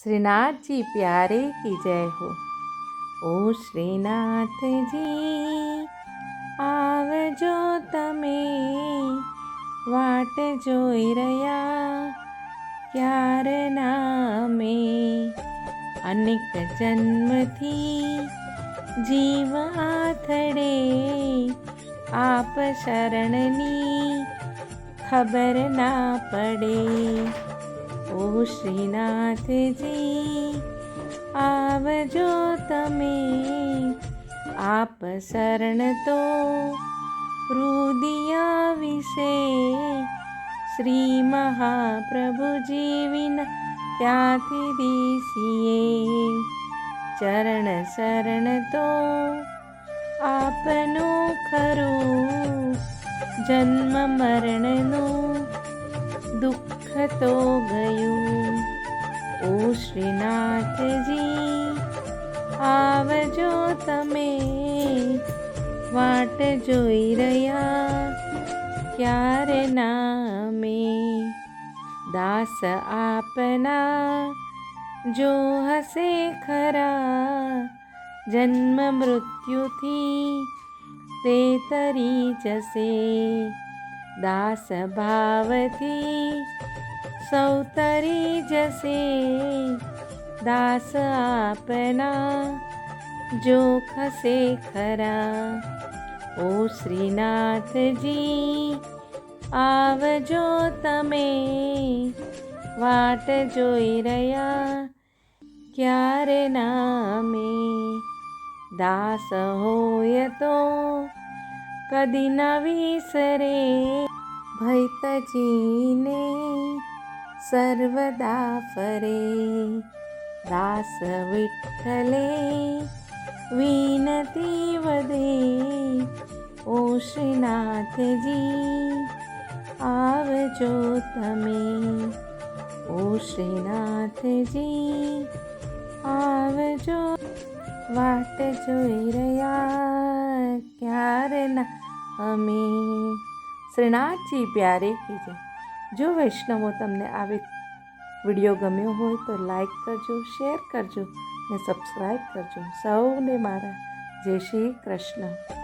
श्रीनाथ जी प्यारे की जय हो ઓ શ્રીનાથજી આવજો તમે વાટ જોઈ રહ્યા ક્યાર નામે અનેક જન્મથી જીવ આથડે આપ શરણની ખબર ના પડે ઓ શ્રીનાથજી, આવજો તમે. આપ શરણ તો રુદિયા વિશે. શ્રી મહાપ્રભુજી વિના ક્યાંથી દિશીએ ચરણ શરણ તો આપનું ખરું. જન્મ મરણનું દુઃખ તો ગયું ઓ શ્રીનાથજી આવજો તમે વાટ જોઈ રહ્યા ક્યારે નામે દાસ આપના જો હશે ખરા જન્મ મૃત્યુથી તે તરી જશે દાસ ભાવથી સૌ તરી જશે દાસ આપના જો ખસે ખરા ઓ શ્રીનાથજી આવજો તમે વાટ જોઈ રહ્યા ક્યારે નામે દાસ હોય તો કદી ન વિસરે ભૈતજીને સર્વદા ફરે દાસ વિઠ્ઠલે વિનતી વધે ઓ શ્રીનાથજી આવજો તમે ઓ શ્રીનાથજી આવજો વાટ જોઈ રહ્યા ક્યારે ના અમે શ્રીનાથજી પ્યારે કી જય જો વૈષ્ણવો તમને આવી વીડિયો ગમ્યો હોય તો લાઈક કરજો, શેર કરજો ને સબસ્ક્રાઈબ કરજો. સૌને મારા જય શ્રી કૃષ્ણ.